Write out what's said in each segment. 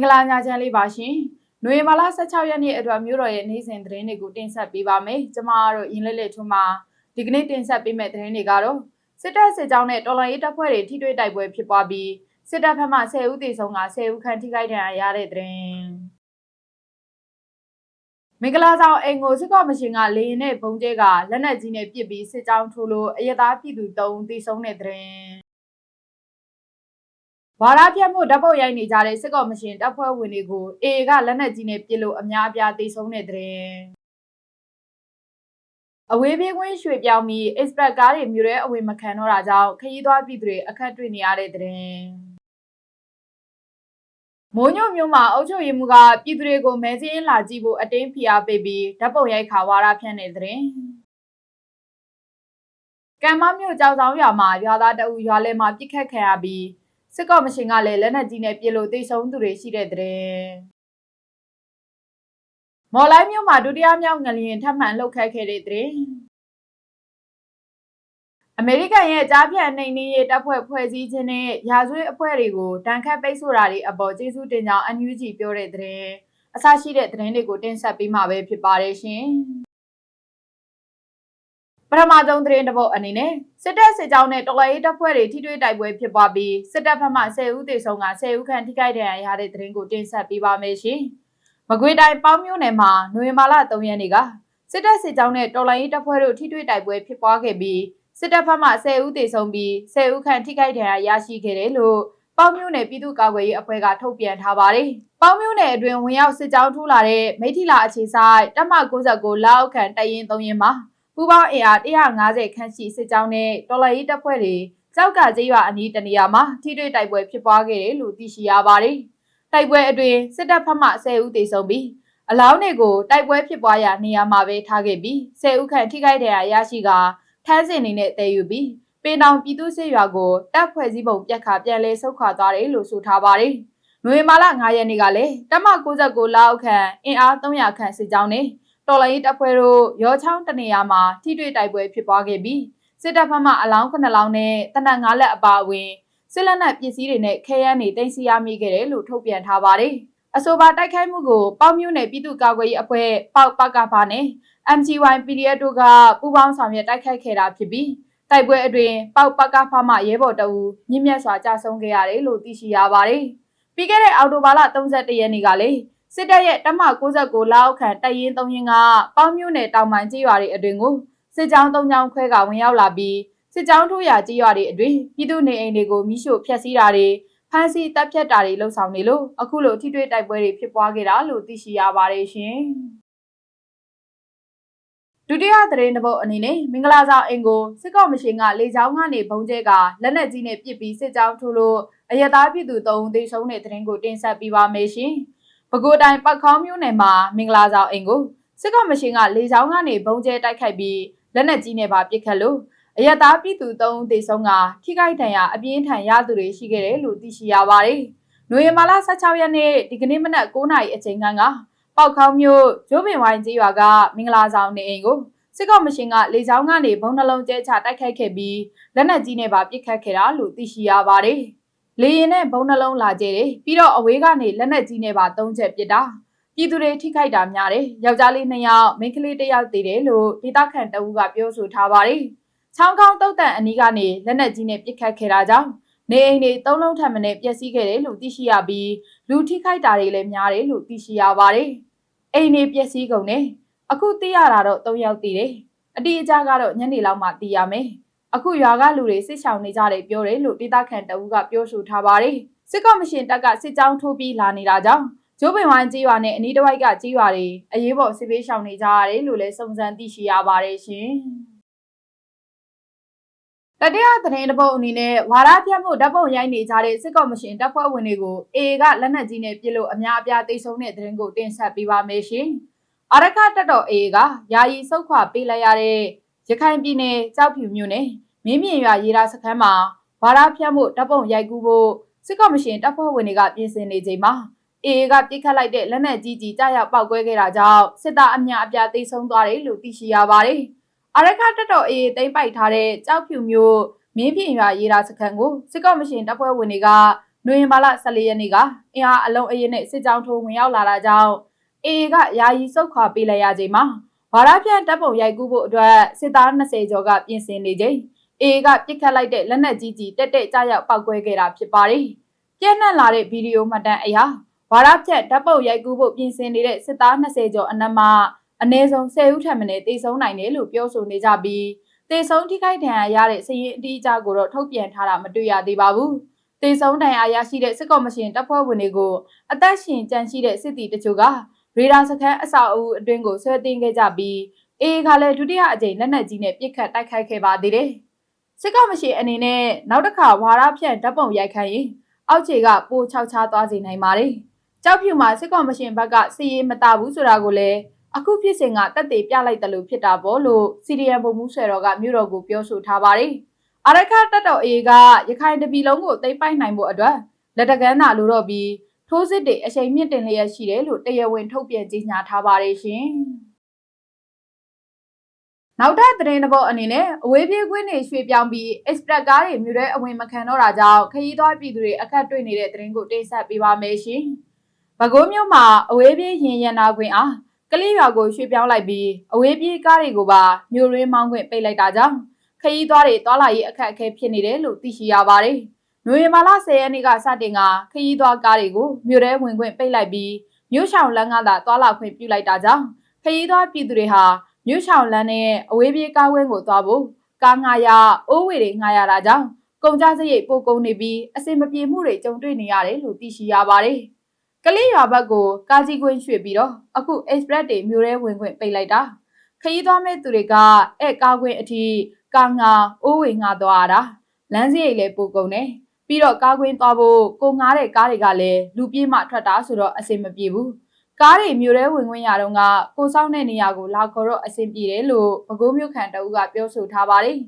င်္ဂလာညချမ်းလေးပါရှင်။နွေမာလာ16ရက်နေ့အတွက်မြို့တော်ရဲ့နေ့စဉ်သတင်းတွေကိုတင်ဆက်ပေးပါမယ်။ကျွန်မတို့ရင်းလက်လက်ထွန်းမှာဒီကနေ့တင်ဆက်ပေးမယ့်သတင်းတွေကတော့စစ်တပ်စစ်ကြောင်းနဲ့တော်လှန်ရေးတပ်ဖွဲ့တွေထိတွေ့တိုက်ပွဲဖြစ်ပွားပြီးစစ်တပ်ဘက်မှ10ဦးသေဆုံးက10ဦးခန့်ထိခိုက်ဒဏ်ရာရတဲ့သတင်း။မင်္ဂလာဆောင်အိမ်ကိုစစ်ကော့မရှင်ကလေရင်နဲ့ဘုံကျဲကလက်နက်ကြီးနဲ့ပစ်ပြီးစစ်ကြောင်းထိုးလို့အရသာပြည်သူ3ဦးသေဆုံးတဲ့သတင်း။ ဘာသာပြတ်မှုဓာတ်ပုံရိုက်နေကြတဲ့စစ်ကော်မရှင်တပ်ဖွဲ့ဝင်တွေကိုအေကလက်နက်ကြီးနဲ့ပစ်လို့အများအပြားသေဆုံးတဲ့တဲ့အဝေးပြေးကွင်းရွှေပြောင်းပြီး express ကားတွေမြို့ရဲအဝေးမခံတော့တာကြောင့်ခရီးသွားပြည်သူတွေအခက်တွေ့နေရတဲ့တဲ့မိုးညိုမျိုးမှာအုပ်ချုပ်ရေးမှူးကပြည်သူတွေကိုမဲစင်းလာကြည့်ဖို့အတင်းဖိအားပေးပြီးဓာတ်ပုံရိုက်ခါဝါရဖြန့်နေတဲ့ကံမမြို့ကြောက်ဆောင်ရွာမှာရွာသားတအူရွာလဲမှာပြစ်ခတ်ခံရပြီး စစ်ကော့မရှင်ကလည်းလက်နက်ကြီးနဲ့ပြစ်လို့တိတ်ဆုံးသူတွေရှိတဲ့တဲ့မော်လိုက်မြို့မှာဒုတိယမြောက်ငလျင်ထပ်မံလှုပ်ခတ်ခဲ့တဲ့တဲ့အမေရိကန်ရဲ့ကြားဖြတ်နှိမ်နင်းရေးတပ်ဖွဲ့ဖွဲ့စည်းခြင်းနဲ့ရာဇဝတ်အဖွဲ့တွေကိုတန်ခတ်ပိတ်ဆို့တာတွေအပေါ်ကျေးဇူးတင်ကြောင်း NUG ပြောတဲ့တဲ့အစရှိတဲ့သတင်းတွေကိုတင်ဆက်ပေးမှာပဲဖြစ်ပါတယ်ရှင်။ ပထမဆုံးသတင်းတစ်ပုဒ်အနေနဲ့စစ်တပ်စစ်ကြောင်းနဲ့တော်လှန်ရေးတပ်ဖွဲ့တွေထိတွေ့တိုက်ပွဲဖြစ်ပွားပြီးစစ်တပ်ဘက်မှ10ဦးသေဆုံးက10ဦးခန့်ထိခိုက်ဒဏ်ရာရတဲ့သတင်းကိုတင်ဆက်ပေးပါမယ်ရှင်။မကွေးတိုင်းပေါင်းမြို့နယ်မှာနိုဝင်ဘာလ3ရက်နေ့ကစစ်တပ်စစ်ကြောင်းနဲ့တော်လှန်ရေးတပ်ဖွဲ့တို့ထိတွေ့တိုက်ပွဲဖြစ်ပွားခဲ့ပြီးစစ်တပ်ဘက်မှ10ဦးသေဆုံးပြီး10ဦးခန့်ထိခိုက်ဒဏ်ရာရရှိခဲ့တယ်လို့ပေါင်းမြို့နယ်ပြည်သူ့ကာကွယ်ရေးအဖွဲ့ကထုတ်ပြန်ထားပါတယ်။ပေါင်းမြို့နယ်အတွင်းဝင်ရောက်စစ်ကြောင်းထိုးလာတဲ့မိထီလာအခြေဆိုင်တပ်မ69လောက်ခန့်တရင်3ရင်မှာ ပူပေါင်းအင်အား150ခန့်ရှိစစ်ကြောင်းနဲ့တော်လှန်ရေးတပ်ဖွဲ့တွေကြောက်ကကျေးရွာအနီးတနေရာမှာထိတွေ့တိုက်ပွဲဖြစ်ပွားခဲ့တယ်လို့သိရှိရပါတယ်။တိုက်ပွဲအတွင်းစစ်တပ်ဖက်မှ10ဦးသေဆုံးပြီးအလောင်းတွေကိုတိုက်ပွဲဖြစ်ပွားရာနေရာမှာပဲထားခဲ့ပြီး10ဦးခန့်ထိခိုက်ဒဏ်ရာရရှိကထမ်းစင်နေနဲ့တည်ယူပြီးပင်တောင်ပြည်သူ့စစ်ရွာကိုတပ်ဖွဲ့စည်းပုံပြက်ခါပြန်လဲဆုတ်ခွာသွားတယ်လို့ဆိုထားပါတယ်။နိုဝင်ဘာလ9ရက်နေ့ကလည်းတပ်မ69လောက်ခန့်အင်အား300ခန့်စစ်ကြောင်းနဲ့ တော်လိုင်းတပ်ဖွဲ့တို့ရောချောင်းတနေရာမှာထိတွေ့တိုက်ပွဲဖြစ်ပွားခဲ့ပြီးစစ်တပ်ဖက်မှအလောင်း9လောင်းနဲ့တနက်9လက်အပါအဝင်စစ်လက်နက်ပစ္စည်းတွေနဲ့ခဲယမ်းတွေတင်စီရမိခဲ့တယ်လို့ထုတ်ပြန်ထားပါတယ်။အဆိုပါတိုက်ခိုက်မှုကိုပေါမျိုးနယ်ပြည်သူ့ကာကွယ်ရေးအဖွဲ့ပေါက်ပကဖာနဲ့ MGY PDF တို့ကပူးပေါင်းဆောင်ရွက်တိုက်ခိုက်ခဲ့တာဖြစ်ပြီးတိုက်ပွဲအတွင်းပေါက်ပကဖာမှရဲဘော်တအူမြင့်မြတ်စွာကြာဆုံးခဲ့ရတယ်လို့သိရှိရပါတယ်။ပြီးခဲ့တဲ့အောက်တိုဘာလ31ရက်နေ့ကလည်း စစ်တပ်ရဲ့တမ69လောက်ခန့်တရင်3ရင်ကပေါင်းမြို့နယ်တောင်ပိုင်းကျေးရွာတွေအတွင်ကိုစစ်ကြောင်း၃ကြောင်းခွဲကဝင်ရောက်လာပြီးစစ်ကြောင်းထိုးရာကျေးရွာတွေအတွင်ပြည်သူနေအိမ်တွေကိုမိရှို့ဖျက်ဆီးတာတွေဖမ်းဆီးတပ်ဖြတ်တာတွေလှုံ့ဆော်နေလို့အခုလိုထိတွေ့တိုက်ပွဲတွေဖြစ်ပွားခဲ့တာလို့သိရှိရပါတယ်ရှင်။ဒုတိယသတင်းတစ်ပုဒ်အနေနဲ့မင်္ဂလာဆောင်အင်ကိုစစ်ကော့မရှင်ကလေကြောင်းကနေဘုံကျဲကလက်နက်ကြီးနဲ့ပစ်ပြီးစစ်ကြောင်းထိုးလို့အရသာပြည်သူ၃ဦးသေဆုံးတဲ့သတင်းကိုတင်ဆက်ပေးပါမယ်ရှင်။ ပဲခူးတိုင်းပောက်ခေါင်းမြို့နယ်မှာမင်္ဂလာဆောင်အိမ်ကိုစစ်ကောင်မရှင်ကလေကြောင်းကနေဘုံကျဲတိုက်ခိုက်ပြီးလက်နက်ကြီးနဲ့ပါပစ်ခတ်လို့အရသာပြည်သူ၃ဦးသေဆုံးကထိခိုက်ဒဏ်ရာအပြင်းထန်ရသူတွေရှိခဲ့တယ်လို့သိရှိရပါတယ်။နိုဝင်ဘာလ16ရက်နေ့ဒီကနေ့မနက်9:00နာရီအချိန်ခန့်ကပောက်ခေါင်းမြို့ဂျိုးပင်ဝိုင်းကျေးရွာကမင်္ဂလာဆောင်နေအိမ်ကိုစစ်ကောင်မရှင်ကလေကြောင်းကနေဘုံနှလုံးကျဲချတိုက်ခိုက်ခဲ့ပြီးလက်နက်ကြီးနဲ့ပါပစ်ခတ်ခဲ့တာလို့သိရှိရပါတယ်။ လေရင်နဲ့ဘုံနှလုံးလာကျဲတယ်ပြီးတော့အဝေးကနေလက်နက်ကြီးနဲ့ပါသုံးချက်ပစ်တာပြည်သူတွေထိခိုက်တာများတယ်ယောက်ျားလေးနှစ်ယောက်မိန်းကလေးတစ်ယောက်တည်တယ်လို့ဒေသခံတအူးကပြောဆိုထားပါတယ်ချောင်းကောင်းတုတ်တန်အနီးကနေလက်နက်ကြီးနဲ့ပစ်ခတ်ခဲ့တာကြောင့်နေအိမ်တွေသုံးလုံးထပ်မံနဲ့ပျက်စီးခဲ့တယ်လို့သိရှိရပြီးလူထိခိုက်တာတွေလည်းများတယ်လို့သိရှိရပါတယ်အိမ်တွေပျက်စီးကုန်တယ်အခုသိရတာတော့၃ယောက်တည်တယ်အတိအကျကတော့ညနေလောက်မှသိရမယ် အခုရွာကလူတွေစစ်ဆောင်နေကြတယ်ပြောတယ်လို့ဒေသခံတအူးကပြောဆိုထားပါတယ်စစ်ကော်မရှင်တပ်ကစစ်ကြောင်းထိုးပြီးလာနေတာကြောင့်ကျိုးပင်ဝိုင်းကြီးရွာနဲ့အနီးတစ်ဝိုက်ကကြီးရွာတွေအရေးပေါ်စစ်ပေးရှောင်နေကြရတယ်လို့လည်းစုံစမ်းသိရှိရပါတယ်ရှင်တတိယသတင်းတစ်ပုဒ်အနေနဲ့ဝါရပြတ်မှုဓာတ်ပုံရိုက်နေကြတဲ့စစ်ကော်မရှင်တပ်ဖွဲ့ဝင်တွေကိုအေကလက်နက်ကြီးနဲ့ပစ်လို့အများအပြားတိတ်ဆုံးတဲ့သတင်းကိုတင်ဆက်ပေးပါမယ်ရှင်။အရကတပ်တော်အေကယာယီဆုတ်ခွာပေးလိုက်ရတဲ့ ရခိုင်ပြည်နယ်ကြောက်ဖြူမြို့နယ်မင်းမြင့်ရွာရေရာစခန်းမှာဘာသာဖြတ်မှုတပ်ပုံရိုက်ကူးဖို့စစ်ကော်မရှင်တပ်ဖွဲ့ဝင်တွေကပြင်ဆင်နေချိန်မှာအေအေကပြစ်ခတ်လိုက်တဲ့လက်နက်ကြီးကြီးကြားရောက်ပောက်ကွဲခဲ့တာကြောင့်စစ်သားအများအပြားသိဆုံးသွားတယ်လို့သိရှိရပါတယ်။အရခတပ်တော်အေအေသိမ်းပိုက်ထားတဲ့ကြောက်ဖြူမျိုးမင်းပြင်ရွာရေရာစခန်းကိုစစ်ကော်မရှင်တပ်ဖွဲ့ဝင်တွေကနိုဝင်ဘာလ14ရက်နေ့ကအင်အားအလုံးအရင်နဲ့စစ်ကြောင်းထိုးဝင်ရောက်လာတာကြောင့်အေအေကယာယီစုတ်ခွာပေးလိုက်ရချိန်မှာ ဝါရဖြန့်တပ်ပုံရိုက်ကူးဖို့အတွက်စစ်သား20ကျော်ကပြင်ဆင်နေချိန်အေအေကပြစ်ခတ်လိုက်တဲ့လက်နက်ကြီးကြီးတက်တက်ကြရောက်ပောက်ကွဲခဲ့တာဖြစ်ပါတယ်။ပြန့်နှံ့လာတဲ့ဗီဒီယိုမှတ်တမ်းအရဝါရဖြန့်တပ်ပုံရိုက်ကူးဖို့ပြင်ဆင်နေတဲ့စစ်သား20ကျော်အနက်မှာအနည်းဆုံး10ဦးထက်မနည်းတေဆုံးနိုင်တယ်လို့ပြောဆိုနေကြပြီးတေဆုံးထိခိုက်ဒဏ်ရာရတဲ့စည်ရင်အတိအကျကိုတော့ထုတ်ပြန်ထားတာမတွေ့ရသေးပါဘူး။တေဆုံးဒဏ်ရာရရှိတဲ့စစ်ကော်မရှင်တပ်ဖွဲ့ဝင်တွေကိုအသက်ရှင်ကြန့်ရှိတဲ့စစ်တီတချို့က ရေဒါစခန်းအဆောက်အဦအတွင်းကိုဆွဲတင်ခဲ့ကြပြီးအေးကလည်းဒုတိယအကြိမ်လက်နက်ကြီးနဲ့ပစ်ခတ်တိုက်ခိုက်ခဲ့ပါသေးတယ်။စစ်ကော်မရှင်အနေနဲ့နောက်တစ်ခါဝါရဖြန့်ဓာတ်ပုံရိုက်ခိုင်းရင်အောက်ခြေကပိုချောက်ချသွားစေနိုင်ပါတယ်။ကြောက်ဖြူမှာစစ်ကော်မရှင်ဘက်ကစီရေးမတာဘူးဆိုတာကိုလည်းအခုဖြစ်စဉ်ကတက်သေးပြလိုက်တယ်လို့ဖြစ်တာပေါ့လို့စီရီယံဗိုလ်မှူးဆွေတော်ကမြို့တော်ကိုပြောဆိုထားပါတယ်။အရခတက်တော်အေကရခိုင်တပြည်လုံးကိုသိမ်းပိုက်နိုင်ဖို့အတွက်လက်တကမ်းသာလိုတော့ပြီး ထိုးစစ်တွေအချိန်မြင့်တင်လျက်ရှိတယ်လို့တရားဝင်ထုတ်ပြန်ကြေညာထားပါတယ်ရှင်။နောက်ထပ်သတင်းတစ်ပုဒ်အနေနဲ့အဝေးပြေးကွင်းတွေရွှေ့ပြောင်းပြီး express ကားတွေမြို့ထဲအဝင်မခံတော့တာကြောင့်ခရီးသွားပြည်သူတွေအခက်တွေ့နေတဲ့သတင်းကိုတင်ဆက်ပေးပါမယ်ရှင်။ပဲခူးမြို့မှာအဝေးပြေးရင်ရနာခွင်အားကလေးရွာကိုရွှေ့ပြောင်းလိုက်ပြီးအဝေးပြေးကားတွေကိုပါမြို့ရင်းမောင်းခွင့်ပိတ်လိုက်တာကြောင့်ခရီးသွားတွေတွာလာရေးအခက်အခဲဖြစ်နေတယ်လို့သိရှိရပါတယ်။ နိုဝင်ဘာလ10ရက်နေ့ကစတင်ကခရီးသွားကားတွေကိုမြို့ထဲဝင်ခွင့်ပိတ်လိုက်ပြီးမြို့ရှောင်လမ်းကသာတွာလာခွင့်ပြုလိုက်တာကြောင့်ခရီးသွားပြည်သူတွေဟာမြို့ရှောင်လမ်းနဲ့အဝေးပြေးကားဝင်းကိုသွားဖို့ကားငှားရအိုးဝေတွေငှားရတာကြောင့်ကုန်ကြစရိတ်ပိုကုန်နေပြီးအစင်မပြေမှုတွေကြုံတွေ့နေရတယ်လို့သိရှိရပါတယ်။ကလေးရွာဘက်ကိုကားကြီးကွင်းရွှေ့ပြီးတော့အခု express တွေမြို့ထဲဝင်ခွင့်ပိတ်လိုက်တာခရီးသွားမဲ့သူတွေကအဲ့ကားကွင်းအထိကာငါအိုးဝေငါသွားတာလမ်းစရိတ်လည်းပိုကုန်တယ် ပြီးတော့ကားကွင်းသွားဖို့ကိုငားတဲ့ကားတွေကလည်းလူပြေးမှထွက်တာဆိုတော့အဆင်မပြေဘူးကားတွေမြို့ထဲဝင်ခွင့်ရတော့ကကိုစောင်းတဲ့နေရာကိုလာခေါ်တော့အဆင်ပြေတယ်လို့ပဲခူးမြို့ခံတအုပ်ကပြောဆိုထားပါတယ်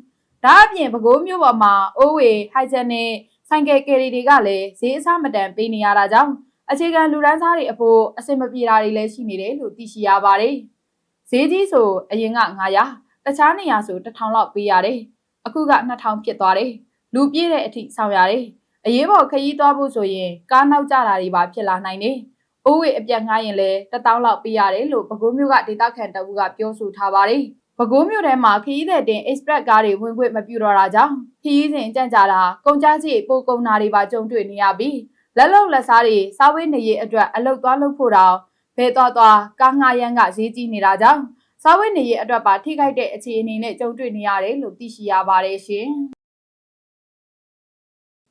ဒါအပြင်ပဲခူးမြို့ပေါ်မှာအိုးဝေဟိုက်ချက်နဲ့ဆိုင်ကယ်ကယ်ရီတွေကလည်းဈေးအဆမတန်ပေးနေရတာကြောင့်အခြေခံလူရန်စားတွေအဖို့အဆင်မပြေတာတွေလည်းရှိနေတယ်လို့သိရှိရပါတယ်။ဈေးကြီးဆိုအရင်က900တခြားနေရာဆို1000လောက်ပေးရတယ်။အခုက2000ဖြစ်သွားတယ်။ လူပြည့်တဲ့အထိဆောင်ရတယ်။အရေးပေါ်ခရီးသွားဖို့ဆိုရင်ကားနောက်ကျတာတွေပါဖြစ်လာနိုင်တယ်။အိုးဝေအပြတ်ငှားရင်လည်း1000လောက်ပေးရတယ်လို့ပဲခူးမြို့ကဒေတာခန်တအူးကပြောဆိုထားပါတယ်။ပဲခူးမြို့ထဲမှာခရီးသည်တင် express ကားတွေဝင်ခွင့်မပြုတော့တာကြောင့်ခရီးစဉ်ကြန့်ကြာတာကုန်ကျစရိတ်ပိုကုန်တာတွေပါကြုံတွေ့နေရပြီးလက်လုံလက်စားတွေစားဝေးနေရေးအတွက်အလုတ်သွားလုပ်ဖို့တောင်ဘဲသွားသွားကားငှားရမ်းကဈေးကြီးနေတာကြောင့်စားဝေးနေရေးအတွက်ပါထိခိုက်တဲ့အခြေအနေနဲ့ကြုံတွေ့နေရတယ်လို့သိရှိရပါတယ်ရှင်။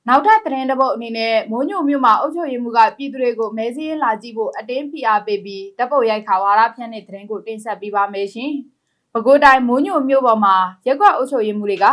နောက်ထပ်သတင်းတစ်ပုဒ်အနေနဲ့မိုးညိုမြို့မှာအုပ်ချုပ်ရေးမှူးကပြည်သူတွေကိုမဲစည်းလာကြည့်ဖို့အတင်းဖိအားပေးပြီးတပ်ပုတ်ရိုက်ခါဝါရဖြန့်တဲ့သတင်းကိုတင်ဆက်ပေးပါမယ်ရှင်။ပဲခူးတိုင်းမိုးညိုမြို့ပေါ်မှာရက်ကွက်အုပ်ချုပ်ရေးမှူးတွေက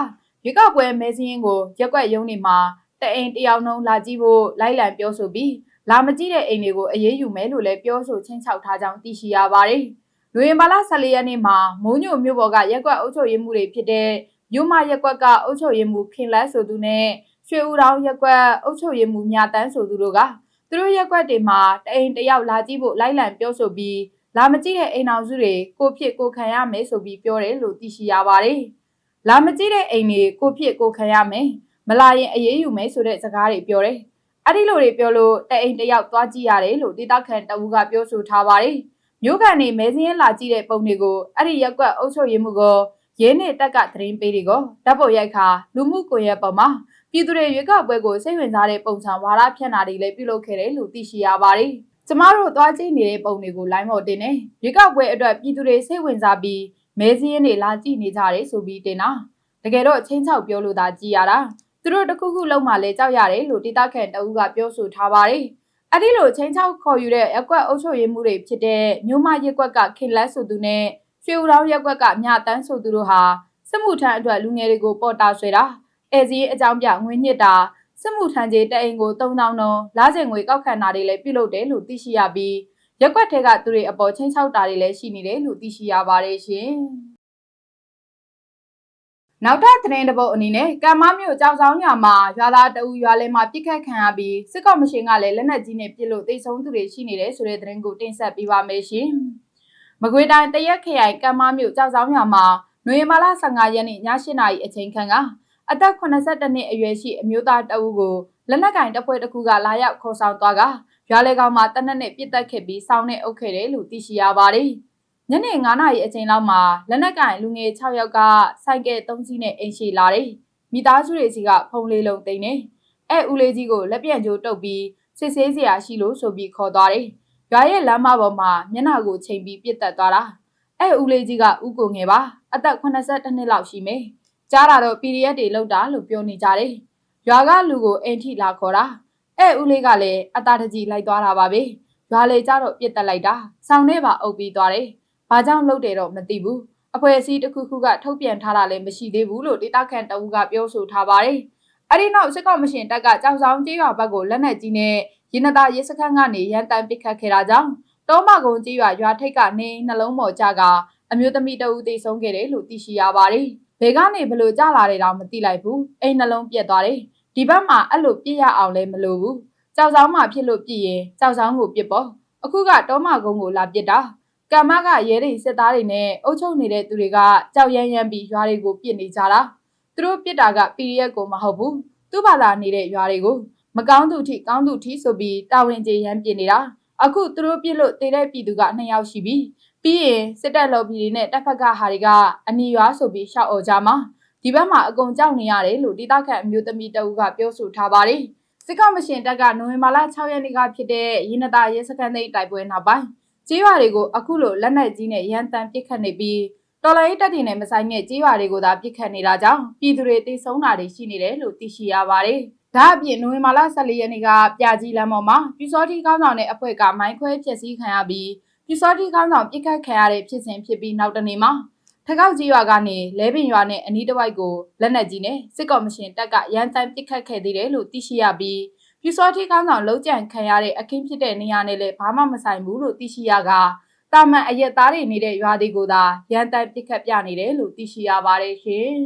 ရွေးကောက်ပွဲမဲစည်းရင်ကိုရက်ကွက်ရုံးတွေမှာတအိမ်တယောက်နှုံးလာကြည့်ဖို့လိုက်လံပြောဆိုပြီးလာမကြည့်တဲ့အိမ်တွေကိုအရေးယူမယ်လို့လည်းပြောဆိုချင်းချောက်ထားကြောင်းသိရှိရပါတယ်။လူဝင်ဘာလ14ရက်နေ့မှာမိုးညိုမြို့ပေါ်ကရက်ကွက်အုပ်ချုပ်ရေးမှုတွေဖြစ်တဲ့မြို့မရက်ကွက်ကအုပ်ချုပ်ရေးမှုခင်လက်ဆိုသူနဲ့ ရွှေဦးတောင်ရက်ကွက်အုပ်ချုပ်ရေးမှုမြတန်းဆိုသူတို့ကသူတို့ရက်ကွက်တွေမှာတအိမ်တယောက်လာကြည့်ဖို့လိုက်လံပြောဆိုပြီးလာမကြည့်တဲ့အိမ်အောင်စုတွေကိုဖြစ်ကိုခံရမယ်ဆိုပြီးပြောတယ်လို့သိရှိရပါတယ်။လာမကြည့်တဲ့အိမ်တွေကိုဖြစ်ကိုခံရမယ်။မလာရင်အေးအေးယူမယ်ဆိုတဲ့စကားတွေပြောတယ်။အဲ့ဒီလိုတွေပြောလို့တအိမ်တယောက်သွားကြည့်ရတယ်လို့ဒေတာခန်တအူးကပြောဆိုထားပါတယ်။မြို့ကန်နေမဲစင်းရလာကြည့်တဲ့ပုံတွေကိုအဲ့ဒီရက်ကွက်အုပ်ချုပ်ရေးမှုကရင်းနေတက်ကသတင်းပေးတွေကိုဓာတ်ပုံရိုက်ခါလူမှုကွန်ရက်ပေါ်မှာ ပြည်သူတွေရွေးကောက်ပွဲကိုစိတ်ဝင်စားတဲ့ပုံစံဝါဒဖြန့်တာတွေလည်းပြုလုပ်ခဲ့တယ်လို့သိရှိရပါတယ်။ကျမတို့သွားကြည့်နေတဲ့ပုံတွေကိုလိုင်းမော်တင်နေရွေးကောက်ပွဲအတွက်ပြည်သူတွေစိတ်ဝင်စားပြီးမဲစင်းတွေလာကြည့်နေကြတယ်ဆိုပြီးတင်တာတကယ်တော့ချင်းချောက်ပြောလို့သာကြည်ရတာသူတို့တခုခုလုံးမှလည်းကြောက်ရတယ်လို့ဒေတာခန်တဦးကပြောဆိုထားပါတယ်။အဲ့ဒီလိုချင်းချောက်ခေါ်ယူတဲ့ရက်ကွက်အုပ်ချုပ်ရေးမှုတွေဖြစ်တဲ့မြို့မရက်ကွက်ကခင်လက်ဆိုသူနဲ့ရွှေဦးတောင်ရက်ကွက်ကမြတန်းဆိုသူတို့ဟာစစ်မှုထမ်းအတွက်လူငယ်တွေကိုပေါ်တာဆွဲတာ အဲစည်းအကြောင်းပြငွေညစ်တာစစ်မှုထမ်းကြီးတအိမ်ကို3000တောင်လာချိန်ငွေကောက်ခံတာတွေလည်းပြုလုပ်တယ်လို့သိရှိရပြီးရက်ကွက်ထဲကသူတွေအပေါ်ချင်းချောက်တာတွေလည်းရှိနေတယ်လို့သိရှိရပါတယ်ရှင်။နောက်ထပ်သတင်းတစ်ပုဒ်အနေနဲ့ကမ္မမြို့ကြောက်ဆောင်ညမှာရွာသားတအူရွာလဲမှာပြစ်ခတ်ခံရပြီးစစ်ကော်မရှင်ကလည်းလက်နက်ကြီးနဲ့ပစ်လို့တိတ်ဆုံးသူတွေရှိနေတယ်ဆိုတဲ့သတင်းကိုတင်ဆက်ပေးပါမယ်ရှင်။မကွေးတိုင်းတရက်ခရိုင်ကမ္မမြို့ကြောက်ဆောင်ညမှာနွေမာလာ15ရက်နေ့ည8:00နာရီအချိန်ခန့်က အသက်82နှစ်အရွယ်ရှိအမျိုးသားတအူကိုလက်နက်ကင်တပ်ဖွဲ့တစ်ခုကလာရောက်ခေါ်ဆောင်သွားကရွာလေကောင်မှာတနက်နဲ့ပြစ်တက်ခဲ့ပြီးစောင်းနဲ့အုပ်ခဲ့တယ်လို့သိရှိရပါတယ်။ညနေ9နာရီအချိန်လောက်မှာလက်နက်ကင်လူငယ်6ယောက်ကစိုက်ကဲ3စီးနဲ့အိမ်ရှိလာတယ်။မိသားစုတွေစီကဖုံလေးလုံးတိန်နေ။အဲဦးလေးကြီးကိုလက်ပြန်ကြိုးတုပ်ပြီးစစ်ဆေးစရာရှိလို့ဆိုပြီးခေါ်သွားတယ်။ရွာရဲ့လမ်းမပေါ်မှာမျက်နှာကိုချိန်ပြီးပြစ်တက်သွားတာ။အဲဦးလေးကြီးကဦးကိုငယ်ပါအသက်82နှစ်လောက်ရှိမယ်။ ကြားတာတော့ PDF တွေလောက်တာလို့ပြောနေကြတယ်။ရွာကလူကိုအိမ်ထိလာခေါ်တာ။အဲဦးလေးကလည်းအတားတကြီးလိုက်သွားတာပါပဲ။ရွာလေကြတော့ပြစ်တက်လိုက်တာ။ဆောင်းထဲပါအုပ်ပြီးသွားတယ်။ဘာကြောင့်လှုပ်တယ်တော့မသိဘူး။အဖွဲ့အစည်းတစ်ခုခုကထုတ်ပြန်ထားတာလည်းမရှိသေးဘူးလို့ဒေတာခန်တအူးကပြောဆိုထားပါတယ်။အဲ့ဒီနောက်စစ်ကောက်မရှင်တပ်ကကြောက်ဆောင်ကြီးရွာဘက်ကိုလက်နက်ကြီးနဲ့ရင်းနသားရဲစခန်းကနေရန်တမ်းပစ်ခတ်ခဲ့တာကြောင့်တောမကုန်းကြီးရွာရွာထိပ်ကနေနှလုံးပေါ်ကြကအမျိုးသမီးတဦးသေဆုံးခဲ့တယ်လို့သိရှိရပါတယ်။ ဘယ်ကနေဘလို့ကြလာတယ်တော့မသိလိုက်ဘူး။အိမ်နှလုံးပြက်သွားတယ်။ဒီဘက်မှာအဲ့လိုပြစ်ရအောင်လည်းမလိုဘူး။ကြောက်ဆောင်မှဖြစ်လို့ပြစ်ရင်ကြောက်ဆောင်ကိုပြစ်ပေါ့။အခုကတောမကုန်းကိုလာပြစ်တာ။ကမ္မကရဲတွေစစ်သားတွေနဲ့အုပ်ချုပ်နေတဲ့သူတွေကကြောက်ရမ်းရမ်းပြီးရွာတွေကိုပြစ်နေကြတာ။သူတို့ပြစ်တာက PDF ကိုမဟုတ်ဘူး။သူ့ဘာသာနေတဲ့ရွာတွေကိုမကောင်းသူထိကောင်းသူထိဆိုပြီးတာဝန်ကျေရမ်းပြစ်နေတာ။အခုသူတို့ပြစ်လို့တည်တဲ့ပြည်သူက2ယောက်ရှိပြီ။ ပြီးရင်စစ်တပ်လော်ဘီတွေနဲ့တပ်ဖက်ကဟာတွေကအနီရွာဆိုပြီးရှောက်အော်ကြမှာဒီဘက်မှာအကုန်ကြောက်နေရတယ်လို့ဒေသခံအမျိုးသမီးတအူးကပြောဆိုထားပါတယ်။စစ်ကောင်မရှင်တပ်ကနိုဝင်ဘာလ6ရက်နေ့ကဖြစ်တဲ့ရင်းနတာရဲစခန်းသိမ်းတိုက်ပွဲနောက်ပိုင်းကြေးရွာတွေကိုအခုလိုလက်နက်ကြီးနဲ့ရန်တမ်းပစ်ခတ်နေပြီးတော်လိုင်းတပ်တွေနဲ့မဆိုင်တဲ့ကြေးရွာတွေကိုသာပစ်ခတ်နေတာကြောင့်ပြည်သူတွေတိတ်ဆုံးတာတွေရှိနေတယ်လို့သိရှိရပါတယ်။ဒါအပြင်နိုဝင်ဘာလ14ရက်နေ့ကပြာကြီးလမ်းပေါ်မှာပြူစောတိကောင်းဆောင်တဲ့အဖွဲ့ကမိုင်းခွဲဖျက်ဆီးခံရပြီး ပြူစောတိကောင်းဆောင်ပစ်ခတ်ခံရတဲ့ဖြစ်စဉ်ဖြစ်ပြီးနောက်တနေ့မှာထကောက်ကြီးရွာကနေလဲပင်ရွာနဲ့အနီးတစ်ဝိုက်ကိုလက်နက်ကြီးနဲ့စစ်ကော်မရှင်တပ်ကရန်တမ်းပစ်ခတ်ခဲ့သေးတယ်လို့သိရှိရပြီးပြူစောတိကောင်းဆောင်လုံးကြံခံရတဲ့အခင်းဖြစ်တဲ့နေရာနဲ့လည်းဘာမှမဆိုင်ဘူးလို့သိရှိရကတာမန်အရက်သားတွေနေတဲ့ရွာတွေကိုသာရန်တမ်းပစ်ခတ်ပြနေတယ်လို့သိရှိရပါတယ်ရှင်။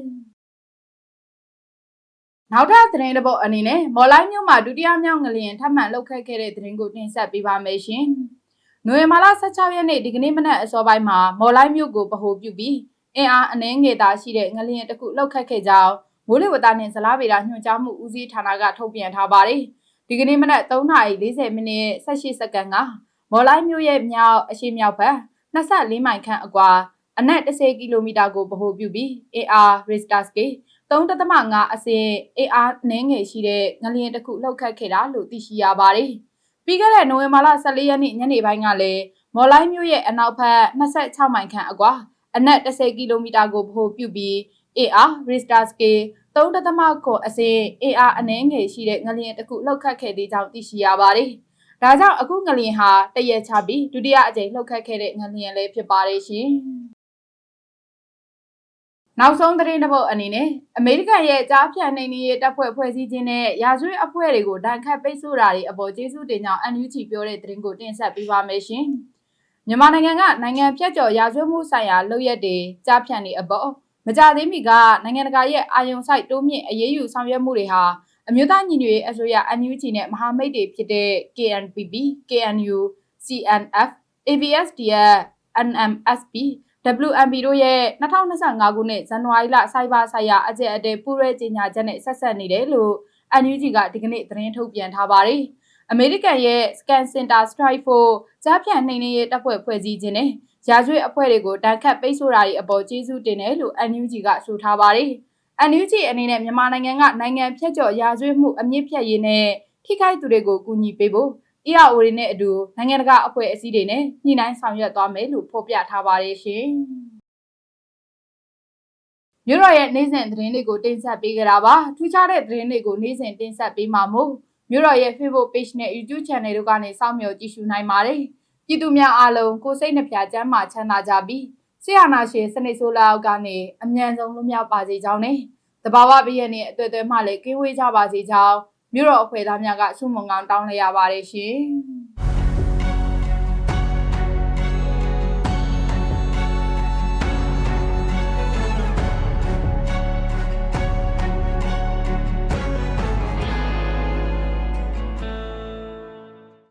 နောက်ထပ်သတင်းတစ်ပုဒ်အနေနဲ့မော်လိုက်မြို့မှာဒုတိယမြောက်ငလျင်ထပ်မံလှုပ်ခတ်ခဲ့တဲ့သတင်းကိုတင်ဆက်ပေးပါမယ်ရှင်။ နိုဝင်ဘာလ16ရက်နေ့ဒီကနေ့မနက်အစောပိုင်းမှာမော်လိုက်မြို့ကိုပဟိုပြုပြီးအင်အားအနှဲငယ်သာရှိတဲ့ငလျင်တစ်ခုလှုပ်ခတ်ခဲ့ကြောင်းမိုးလေဝသနှင့်ဇလားဗေဒညွှန်ကြားမှုဦးစီးဌာနကထုတ်ပြန်ထားပါတယ်။ဒီကနေ့မနက်3:40မိနစ်18စက္ကန့်ကမော်လိုက်မြို့ရဲ့မြောက်အရှေ့မြောက်ဘက်24မိုင်ခန့်အကွာအနက်10ကီလိုမီတာကိုဗဟိုပြုပြီး AR Richter scale 3.5အဆင့် AR နည်းငယ်ရှိတဲ့ငလျင်တစ်ခုလှုပ်ခတ်ခဲ့တာလို့သိရှိရပါတယ်။ ပြီးခဲ့တဲ့နိုဝင်ဘာလ14ရက်နေ့ညနေပိုင်းကလည်းမော်လိုက်မြို့ရဲ့အနောက်ဘက်26မိုင်ခန့်အကွာအနက်10ကီလိုမီတာကိုဗဟိုပြုပြီး AR Richter scale 3.9အဆင့် AR အနည်းငယ်ရှိတဲ့ငလျင်တစ်ခုလှုပ်ခတ်ခဲ့သေးကြောင်းသိရှိရပါတယ်။ဒါကြောင့်အခုငလျင်ဟာတရက်ချပြီးဒုတိယအကြိမ်လှုပ်ခတ်ခဲ့တဲ့ငလျင်လည်းဖြစ်ပါတယ်ရှင်။ နောက်ဆုံးသတင်းတစ်ပုဒ်အနေနဲ့အမေရိကန်ရဲ့ကြားဖြတ်နေနေရဲ့တပ်ဖွဲ့ဖွဲ့စည်းခြင်းနဲ့ရာဇဝတ်အဖွဲ့တွေကိုဒဏ်ခတ်ပိတ်ဆို့တာတွေအပေါ်ကျေးဇူးတင်ကြောင်း NUG ပြောတဲ့သတင်းကိုတင်ဆက်ပေးပါမယ်ရှင်။မြန်မာနိုင်ငံကနိုင်ငံဖြတ်ကျော်ရာဇဝတ်မှုဆိုင်ရာလုပ်ရက်တွေကြားဖြတ်နေအပေါ်မကြသေးမီကနိုင်ငံတကာရဲ့အာယုံဆိုင်တိုးမြင့်အရေးယူဆောင်ရွက်မှုတွေဟာအမျိုးသားညီညွတ်ရေးအစိုးရ NUG နဲ့မဟာမိတ်တွေဖြစ်တဲ့ KNPP, KNU, CNF, ABSDF, NMSP, WMP တို့ရဲ့2025ခုနှစ်ဇန်နဝါရီလစိုက်ဘာဆိုင်ရာအကြက်အတဲပူရဲကြေညာချက်နဲ့ဆက်ဆက်နေတယ်လို့ NUG ကဒီကနေ့သတင်းထုတ်ပြန်ထားပါတယ်။အမေရိကန်ရဲ့ Scan Center Strike for ကြားဖြန့်နှိမ်နင်းရေးတပ်ဖွဲ့ဖွဲ့စည်းခြင်းနဲ့ရာဇဝတ်အဖွဲ့တွေကိုတန်ခတ်ပိတ်ဆို့တာတွေအပေါ်ကျေးဇူးတင်တယ်လို့ NUG ကဆိုထားပါတယ်။ NUG အနေနဲ့မြန်မာနိုင်ငံကနိုင်ငံဖြတ်ကျော်ရာဇဝတ်မှုအမြင့်ဖြတ်ရေးနဲ့ထိခိုက်သူတွေကိုကူညီပေးဖို့ EAO တွေနဲ့အတူနိုင်ငံတကာအဖွဲ့အစည်းတွေနဲ့ညှိနှိုင်းဆောင်ရွက်သွားမယ်လို့ဖော်ပြထားပါတယ်ရှင်။မြို့တော်ရဲ့နေ့စဉ်သတင်းတွေကိုတင်ဆက်ပေးကြတာပါ။ထူးခြားတဲ့သတင်းတွေကိုနေ့စဉ်တင်ဆက်ပေးမှာမို့မြို့တော်ရဲ့ Facebook Page နဲ့ YouTube Channel တို့ကနေစောင့်မျှော်ကြည့်ရှုနိုင်ပါတယ်။ပြည်သူများအားလုံးကိုစိတ်နှပြချမ်းသာချမ်းသာကြပြီးဆရာနာရှင်စနေဆိုးလာအောက်ကနေအမြန်ဆုံးလွတ်မြောက်ပါစေကြောင်းနဲ့တဘာဝပြည့်ရဲ့နေ့အတွေ့အကြုံမှလည်းကင်းဝေးကြပါစေကြောင်း မြို့တော်အဖွဲ့သားများကဆုမွန်ကောင်းတောင်းလိုက်ရပါတယ်ရှင်။